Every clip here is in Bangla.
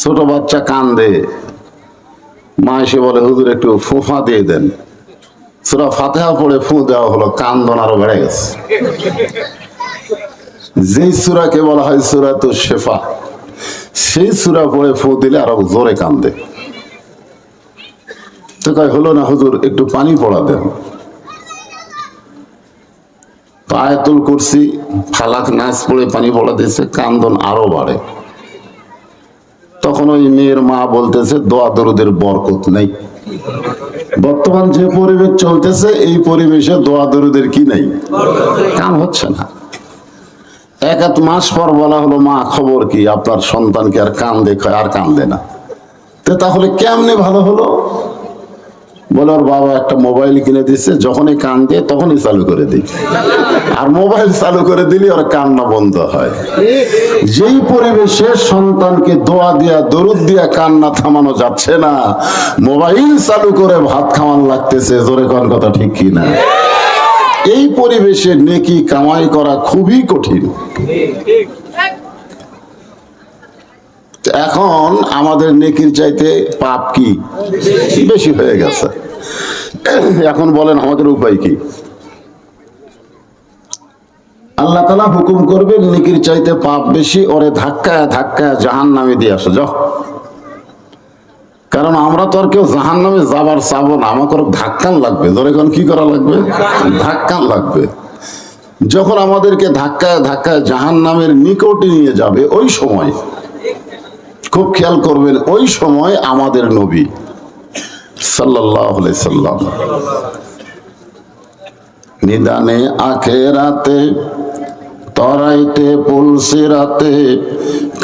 ছোট বাচ্চা কান্দে। মা এসে বলে, হুজুর, একটু ফুফা দিয়ে দেন। সুরা ফাতেহা পড়ে ফু দেওয়া হলো, কান্দন আরও বেড়ে গেছে। যেই সুরাকে বলা হয় সুরা তো শেফা, সেই সুরা পড়ে ফু দিলে আরও জোরে কান্দে। তো কয়, হলো না হুজুর, একটু পানি পড়া দেন। আয়াতুল কুরসি, ফালাক নাচ পড়ে পানি পড়া দিয়েছে, কান্দন আরও বাড়ে। তখন ওই মেয়ের মা বলতেছে, দোয়া দরুদের বরকত নেই। বর্তমান যে পরিবেশ চলতেছে, এই পরিবেশে দোয়া দরুদের কি নেই? কাম হচ্ছে না। এক এক মাস পর বলা হলো, মা, খবর কি? আপনার সন্তানকে আর কান দেখায় আর কান্দে না। তো তাহলে কেমনে ভালো হলো? বলে বাবা একটা মোবাইল কিনে দিচ্ছে যখনই কান দিয়ে তখনই চালু করে দিই। আর মোবাইল চালু করে দিলে ওর কান্না বন্ধ হয়। যেই পরিবেশে সন্তানকে দোয়া দিয়া, দরুদ দিয়া কান্না থামানো যাচ্ছে না, মোবাইল চালু করে ভাত খাওয়ান লাগতেছে, জোরে কোন কথা ঠিক কি না? এই পরিবেশে নেকি কামাই করা খুবই কঠিন। এখন আমাদের নেকির চাইতে পাপ কি? বেশি হয়ে গেছে। এখন বলেন আমাদের উপায় কি? আল্লাহ তালা হুকুম করবেন, নেকির চাইতে পাপ বেশি, ওরে ধাক্কায় ধাক্কায় জাহান নামে দিয়ে আসো, যাও। কারণ আমরা তো আর কেউ জাহান নামে যাবার চাবো না, আমাকে ধাক্কান লাগবে। ধরে এখন কি করা লাগবে? ধাক্কান লাগবে। যখন আমাদেরকে ধাক্কায় ধাক্কায় জাহান নামের নিকটে নিয়ে যাবে, ওই সময় খুব খেয়াল করবেন, ওই সময় আমাদের নবী সাল্লাহ সাল্লাম নিদানে আখে রাতে তরাইতে পুলসি রাতে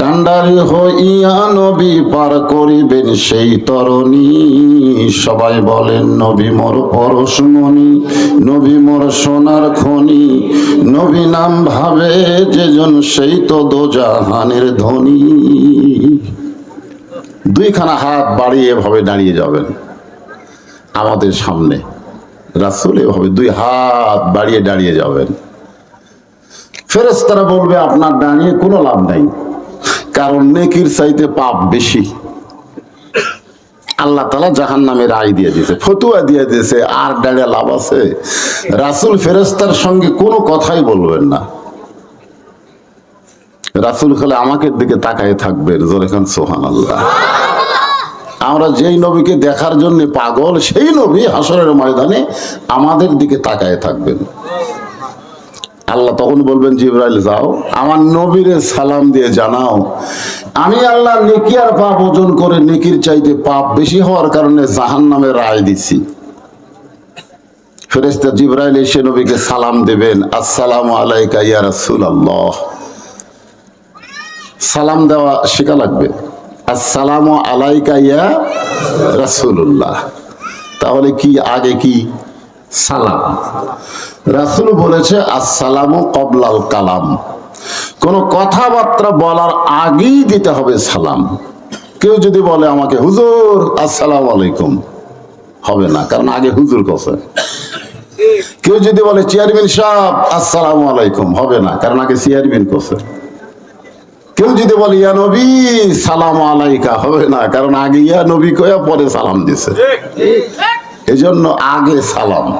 কান্ডারি হইয়া নবী পার করিবেন সেই তরণী। সবাই বলেন, নবী মোর পরশমণি, নবী মোর সোনার খনি, নবী নাম ভাবে যেজন সেই তো দোজাহানের ধনী। দুইখানা হাত বাড়িয়ে এভাবে দাঁড়িয়ে যাবেন আমাদের সামনে। রাসুল এভাবে দুই হাত বাড়িয়ে দাঁড়িয়ে যাবেন। ফেরেস্তারা বলবে, আপনার দাঁড়িয়ে কোনো লাভ নাই। কারণ নেকির চাইতে পাপ বেশি। আল্লাহ তালা জাহান নামে রায় দিয়ে দিয়েছে, ফতুয়া দিয়ে দিয়েছে, আর দাঁড়িয়ে লাভ আছে। রাসুল ফেরেস্তার সঙ্গে কোনো কথাই বলবেন না। রাসুল খালে আমাকে দিকে তাকায় থাকবেন জোরেখান সোহান আল্লাহ আমরা যেই নবীকে দেখার জন্য পাগল, সেই নবী হাসরের ময়দানে আমাদের দিকে তাকায় থাকবেন। আল্লাহ তখন বলবেন, জিব্রাইল, যাও। আমার নবীরে সালাম দিয়ে জানাও। আমি আল্লাহ নেকি আর পাপ ওজন করে নেকির চাইতে পাপ বেশি হওয়ার কারণে জাহান নামে রায় দিছি। ফেরেস্তা জিব্রাইল এসে নবীকে সালাম দেবেন। আসসালামু আলাইকা ইয়া রাসূলুল্লাহ। সালাম দেওয়া শেখা লাগবে। আসসালামু আলাইকা ইয়া রাসূলুল্লাহ। তাহলে কি, আগে কি? সালাম। রাসূল বলেছে, আসসালাম কবলাল কালাম। কোন কথাবার্তা বলার আগেই দিতে হবে সালাম। কেউ যদি বলে আমাকে, হুজুর, আসসালামু আলাইকুম, হবে না, কারণ আগে হুজুর কছে কেউ যদি বলে, চেয়ারম্যান সাহেব, আসসালামু আলাইকুম, হবে না, কারণ আগে চেয়ারম্যান কছে কেউ যদি বলে, ইয়া নবী, সালাম আলাইকা, হবে না। কারণ আগে ইয়া নবী কয়া, পরে সালাম দিছে। এজন্য আগে সালাম।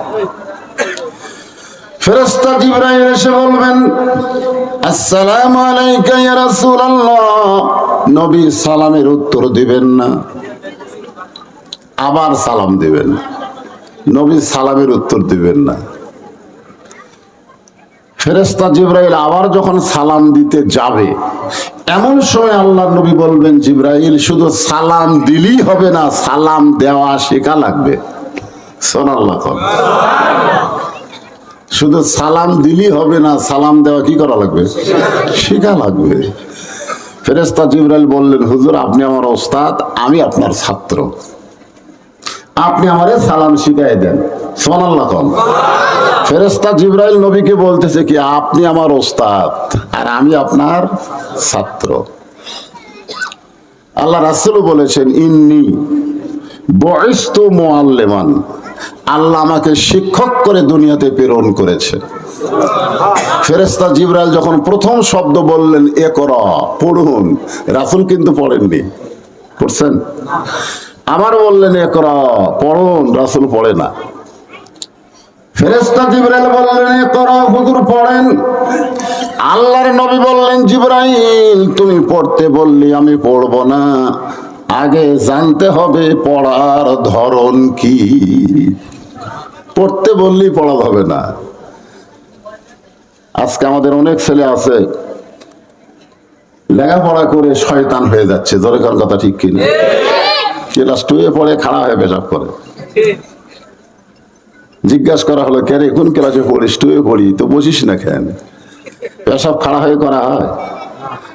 ফেরেশতা জিবরাইল এসে বলবেন, আসসালামু আলাইকা ইয়া রাসূলুল্লাহ। নবী সালামের উত্তর দিবেন না। আবার সালাম দিবেন। নবী সালামের উত্তর দিবেন না। ফেরেস্তা জিব্রাইল আবার যখন সালাম দিতে যাবে, এমন সময় আল্লাহ নবী বলবেন, জিব্রাইল, শুধু সালাম দিলেই হবে না, সালাম দেওয়া শেখা লাগবে। সোনাল্লাহ শুধু সালাম দিলেই হবে না, সালাম দেওয়া কি করা লাগবে? শেখা লাগবে। ফেরেস্তা জিব্রাইল বললেন, হুজুর, আপনি আমার ওস্তাদ, আমি আপনার ছাত্র। আপনি আমারে সালাম শিখাই দেন। সোনাল্লাহ কম ফেরেস্তা জিব্রাইল নবীকে বলতেছে কি, আপনি আমার ওস্তাদ, আর আমি আপনার ছাত্র। আল্লাহ রাসুল বলেছেন, ইন্নি বয়স্ত মোয়াল্লেমান আল্লাহ আমাকে শিক্ষক করে দুনিয়াতে প্রেরণ করেছে। ফেরেস্তা জিব্রাইল যখন প্রথম শব্দ বললেন এ কর পড়ুন। রাসুল কিন্তু পড়েননি। পড়ছেন? আমার বললেন এ করা পড়ুন। রাসুল পড়ে না। ফেরেস্তা জিব্রাইল বললেন করো হুজুর পড়েন। আল্লাহর নবী বললেন জিব্রাইল তুমি পড়তে বললি আমি পড়ব না। আগে জানতে হবে পড়ার ধরন কি। পড়তে বললি পড়া হবে না। আজকে আমাদের অনেক ছেলে আছে লেখাপড়া করে শয়তান হয়ে যাচ্ছে। দরকার কথা ঠিক কিনা? ক্লাস টুয়ে পড়ে খাড়া হয়ে পেশাব করে। জিজ্ঞাসা করা হলো, কে রে, কোন ক্লাসে পড়িস? টুয়ে পড়ি, তো বসিস না কেন? পেশাব খাড়া হয়ে করা হয়।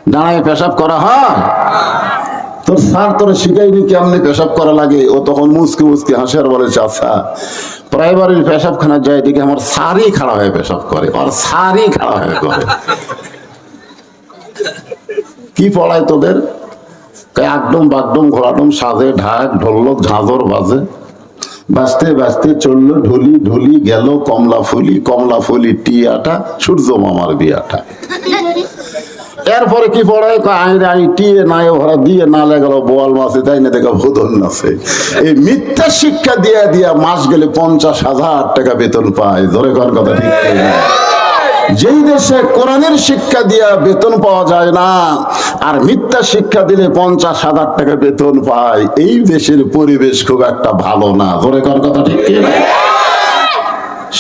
দাঁড়ায় পেশাব করা হয়। তোর স্যার তোর শিখাইনি কেমনি পেশাব করা লাগে? ও তখন মুসকে মুসকে হাসে আর বলে, চাচা, প্রাইমারির পেশাবখানা যায় দিকে আমার সারই খাড়া হয়ে পেশাব করে আর সারই খাড়া হয়ে করে। কি পড়ায় তোদের? একদম বাগডম ঘোড়াডম সাজে, ঢাক, ঢোলক, ঝাঁঝর বাজে। বাঁচতে বাঁচতে চলল ঢুলি ঢুলি গেল কমলা ফুলি কমলা ফুলি টিয়াটা সূর্য মামার বিয়াটা এরপরে কি পড়ায়? আইন আই আই টিয়ে নাই ভরা দিয়ে না গেল বোয়াল মাছে তাই না দেখা ভোদন আছে। এই মিথ্যা শিক্ষা দিয়া দিয়া মাস গেলে পঞ্চাশ হাজার টাকা বেতন পায়। ধরে কথা ঠিক? যেই দেশে কোরআনের শিক্ষা দিয়া বেতন পাওয়া যায় না, আর মিথ্যা শিক্ষা দিলে পঞ্চাশ হাজার টাকা বেতন পায়, এই দেশের পরিবেশ খুব একটা ভালো না। ধরে কর কথা ঠিক?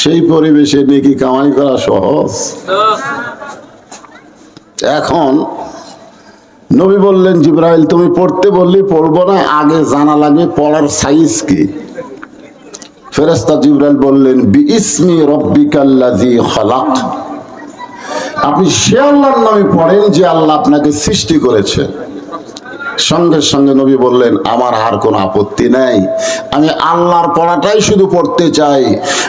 সেই পরিবেশে নাকি কামাই করা সহজ। এখন নবী বললেন, জিব্রাইল, তুমি পড়তে বললি পড়ব না, আগে জানা লাগবে পড়ার সাইজ কি? ফেরেস্তা জিব্রাইল বললেন বি ইসমি রব্বিকাল্লাজি খলাক। আপনি সে আল্লাহর নামে পড়েন যে আল্লাহ আপনাকে সৃষ্টি করেছে। সঙ্গে সঙ্গে নবী বললেন আমার আর কোনো আপত্তি নাই। আমি আল্লাহর পড়াটাই শুধু পড়তে চাই।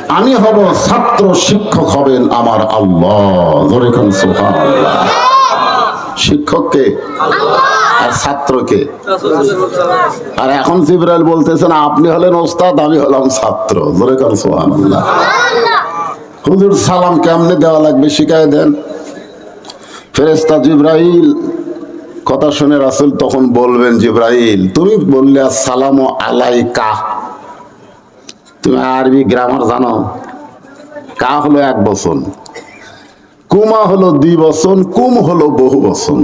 আমি হব ছাত্র শিক্ষক হবেন আমার আল্লাহ। ধরে শিক্ষককে আর ছাত্রকে? আর এখন জিব্রাইল বলতেছেন আপনি হলেন ওস্তাদ আমি হলাম ছাত্র। ধরে কোন সুবহানাল্লাহ। হুজুর সালাম কেমনে দেওয়া লাগবে শিখায় দেন। ফেরেস্তা জিব্রাইল, কথা শুনে রাসুল তখন বলবেন, জিব্রাইল, তুমি বললে সালাম আলাইকা। তুমি আরবি গ্রামার জানো? কা হলো এক বচন, কুমা হলো দুই বচন, কুম হলো বহু বচন।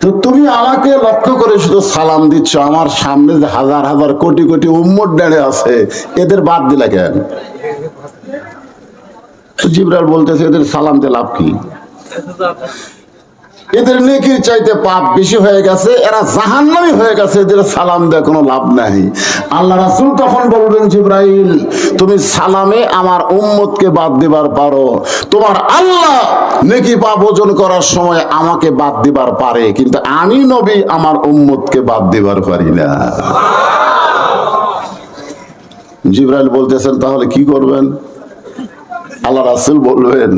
তো তুমি আমাকে লক্ষ্য করে শুধু সালাম দিচ্ছ, আমার সামনে যে হাজার হাজার কোটি কোটি উম্মত ডেড়ে আছে, এদের বাদ দিলা কেন? তো জিব্রাইল বলতেছে, এদের সালাম দিয়ে লাভ কি? এদের নেকির চাইতে পাপ বেশি হয়ে গেছে, এরা জাহান্নামি হয়ে গেছে, এদের সালাম দেয় কোনো লাভ নাই। আল্লাহ রাসুল তখন বলবেন, জিব্রাইল, তুমি সালামে আমার উম্মতকে বাদ দিবার পারো। তোমার আল্লাহ নেকি পাপ ওজন করার সময় আমাকে বাদ দিবার পারে, কিন্তু আমি নবী আমার উম্মতকে বাদ দিবার পারি না। জিব্রাইল বলতেছেন, তাহলে কি করবেন? আল্লাহ রাসুল বলবেন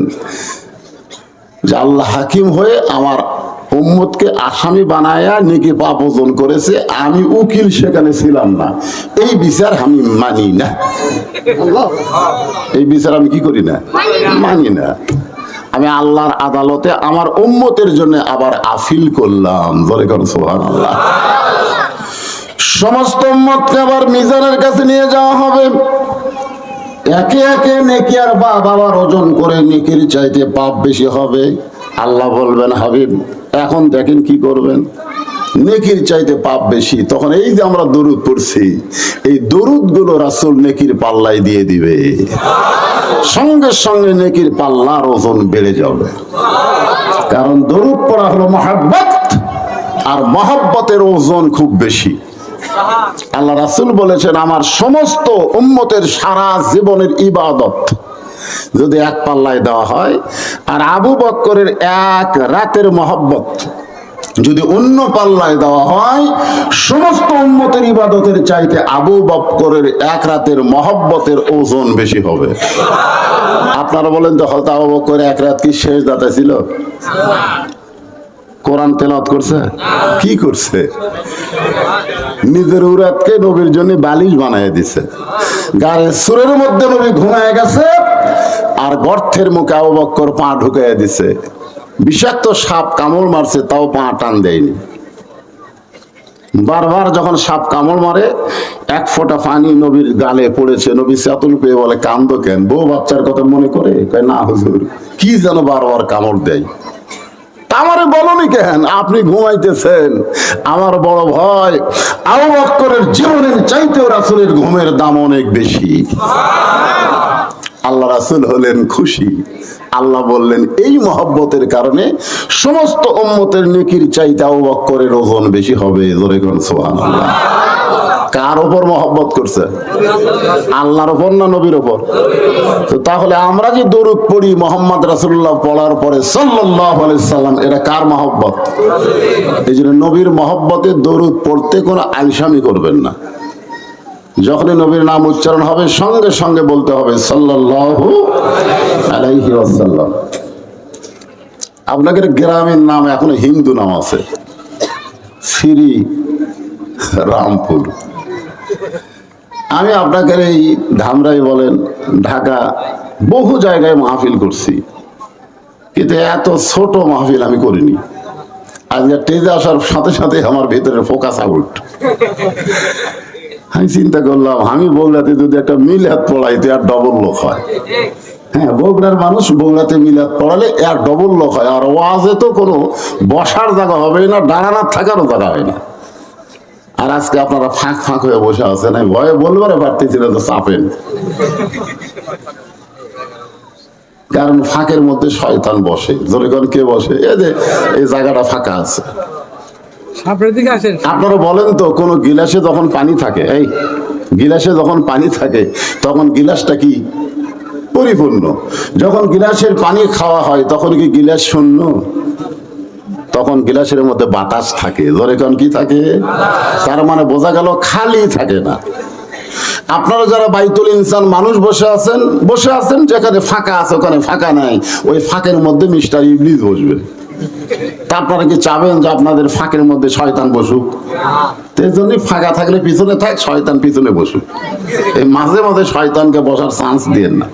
যে আল্লাহ হাকিম হয়ে আমার উম্মতকে আসামি বানায়া নেকি পাপ ওজন করেছে, আমি উকিল সেখানে ছিলাম না। এই বিচার আমি মানি না। এই বিচার আমি কি করি না? মানি না। আমি আল্লাহর আদালতে আমার উম্মতের জন্য আবার আফিল করলাম। আল্লাহ সমস্ত উম্মতকে আবার মিজানের কাছে নিয়ে যাওয়া হবে। একে একে নেকি আর বা বাবার ওজন করে নেকির চাইতে পাপ বেশি হবে? আল্লাহ বলবেন, হাবিব, এখন দেখেন কি করবেন। নেকির চাইতে পাপ বেশি, তখন এই যে আমরা দরুদ পড়ছি, এই দরুদগুলো রাসুল নেকির পাল্লায় দিয়ে দিবে। সঙ্গে সঙ্গে নেকির পাল্লার ওজন বেড়ে যাবে। কারণ দরুদ পড়া হলো মহাব্বত, আর মহাব্বতের ওজন খুব বেশি। আল্লাহ রাসুল বলেছেন, আমার সমস্ত উম্মতের সারা জীবনের ইবাদত যদি এক পাল্লায় দেওয়া হয়, আর আবু বক্করের এক রাতের মহব্বত যদি অন্য পাল্লায় দেওয়া হয়, সমস্ত উম্মতের ইবাদতের চাইতে আবু বক্করের এক রাতের মহব্বতের ওজন বেশি হবে। আপনারা বলেন তো হয়তো আবু বক্কর এক রাত কি শেষ দাতা ছিল? কোরআন তেলাওয়াত করছে? কি করছে? নিজের উরাতকে নবীর জন্য বালিশ বানায় দিছে। গাড়ির সুরের মধ্যে নবী ঘুমায় গেছে আর গর্তের মুখে আবু বক্কর পা ঢুকাইয়া দিছে। বিষাক্ত সাপ কামড় মারছে, তাও পা টান দেয়নি। বারবার যখন সাপ কামড় মারে, এক ফোঁটা পানি নবীর গালে পড়েছে। নবী চাতুল পেয়ে বলে, কান্দ কেন? বউ বাচ্চার কথা মনে করে? কয়, না, হুজুর। কি যেন বারবার কামড় দেয়? আমারে বলনি কেন? আপনি ঘুমাইতেছেন। আমার বড় ভয় আবু বক্করের জীবনের চাইতেও রাসূলের ঘুমের দাম অনেক বেশি। আল্লাহ রাসূল হলেন খুশি। আল্লাহ বললেন, এই মহব্বতের কারণে সমস্ত উম্মতের নেকির চাইতে আবু বক্করের ওজন বেশি হবে। জোরে কোন, সুবহানাল্লাহ। কার ওপর মহব্বত করছে? আল্লাহর ওপর না নবীর ওপর তো তাহলে আমরা যে দরুদ পড়ি মোহাম্মদ রাসূলুল্লাহ পড়ার পরে আলাইহি সাল্লাম, এটা কার মহব্বত? এই জন্য নবীর মহব্বতে দরুদ পড়তে কোনো আলসামি করবেন না। যখনই নবীর নাম উচ্চারণ হবে, সঙ্গে সঙ্গে বলতে হবে, সাল্লাল্লাহু আলাইহি ওয়াসাল্লাম। আপনাদের গ্রামের নাম এখন হিন্দু নাম আছে। শ্রী রামপুর। আমি আপনাকে এই ধামরাই বলেন, ঢাকা বহু জায়গায় মাহফিল করছি, কিন্তু এত ছোট মাহফিল আমি করিনি। আজকে টেজে আসার সাথে সাথে আমার ভেতরে ফোকাস আউট আমি চিন্তা করলাম, আমি বগুড়াতে যদি একটা মিলাদ পড়াইতে আর ডবল লোক হয়। হ্যাঁ বগুড়ার মানুষ বগুড়াতে মিলাদ পড়ালে আর ডবল লোক হয়, আর ওয়াজে তো কোনো বসার জায়গা হবে না দাঁড়ানোর থাকারও জায়গা হয় না। আর আজকে আপনারা ফাঁক ফাঁক হয়ে বসে আছেন। আমি ভয়ে বলবারে পারতেছি না তো চাপেন। কারণ ফাঁকের মধ্যে শয়তান বসে। কোন কে বসে? এই যে এই জায়গাটা ফাঁকা আছে। আপনারা বলেন তো কোন গিলাসে যখন পানি থাকে এই গিলাসে যখন পানি থাকে তখন গিলাসটা কি? পরিপূর্ণ। যখন গিলাসের পানি খাওয়া হয় তখন কি গিলাস শূন্য? তখন গিলাসের মধ্যে বাতাস থাকে। ধরে কোন কি থাকে? তার মানে বোঝা গেল খালি থাকে না। আপনারা যারা বাইতুল ইনসান মানুষ বসে আছেন বসে আছেন যেখানে ফাঁকা আছে, ওখানে ফাঁকা নাই, ওই ফাঁকের মধ্যে মিস্টার ইবলিস বসবে। তা আপনারা কি চাবেন যে আপনাদের ফাঁকের মধ্যে শয়তান বসুক? জন্য ফাঁকা থাকলে পিছনে থাক, শয়তান পিছনে বসুক। এই মাঝে মাঝে শয়তানকে বসার চান্স দিয়েন না।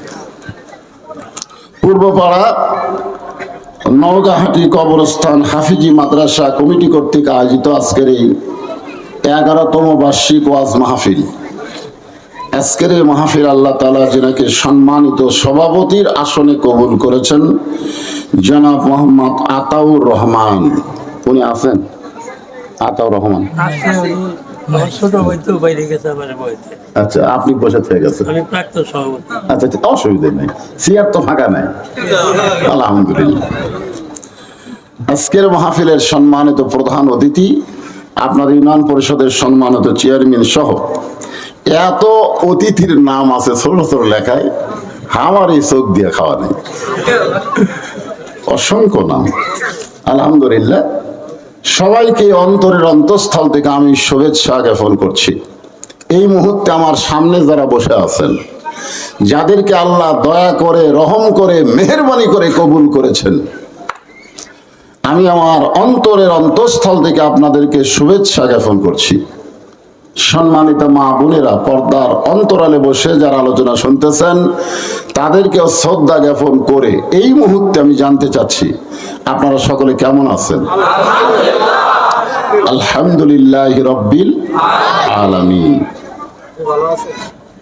পূর্বপাড়া নওগাঁহাটি কবরস্থান হাফিজি মাদ্রাসা কমিটি কর্তৃক আয়োজিত আজকের এই এগারোতম বার্ষিক ওয়াজ মাহফিল। আজকের এই মাহফিল আল্লাহ তালা যেনাকে সম্মানিত সভাপতির আসনে কবুল করেছেন জনাব মোহাম্মদ আতাউর রহমান। উনি আছেন? আতাউর রহমান। ছোট ভাই বাইরে গেছে আমার বইতে আচ্ছা আপনি বসে থেকে গেছেন আমি প্রাক্তন সভাপতি। আচ্ছা আচ্ছা, অসুবিধা নেই। চেয়ার তো ফাঁকা নাই। আলহামদুলিল্লাহ। আজকের মাহফিলের সম্মানিত প্রধান অতিথি আপনার ইউনিয়ন পরিষদের সম্মানিত চেয়ারম্যান সহ এত অতিথির নাম আছে ছোট ছোট লেখায় আমার এই চোখ দিয়ে খাওয়া নেই। অসংখ্য নাম। আলহামদুলিল্লাহ। সবাইকে অন্তরের অন্তঃস্থল থেকে আমি শুভেচ্ছা জ্ঞাপন করছি। এই মুহূর্তে আমার সামনে যারা বসে আছেন, যাদেরকে আল্লাহ দয়া করে, রহম করে, মেহরবানি করে কবুল করেছেন, আমি আমার অন্তরের অন্তঃস্থল থেকে আপনাদেরকে শুভেচ্ছা জ্ঞাপন করছি। সম্মানিত মা বোনেরা পর্দার অন্তরালে বসে যারা আলোচনা শুনতেছেন তাদেরকেও শ্রদ্ধা জ্ঞাপন করে এই মুহূর্তে আমি জানতে চাচ্ছি আপনারা সকলে কেমন আছেন? আলহামদুলিল্লাহ। রব্বিল আলামিন।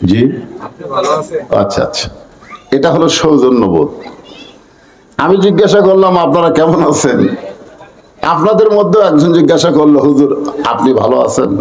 জি? আচ্ছা আচ্ছা। এটা হলো সৌজন্যবোধ। আমি জিজ্ঞাসা করলাম আপনারা কেমন আছেন? আপনাদের মধ্যে একজন জিজ্ঞাসা করল হুজুর আপনি ভালো আছেন?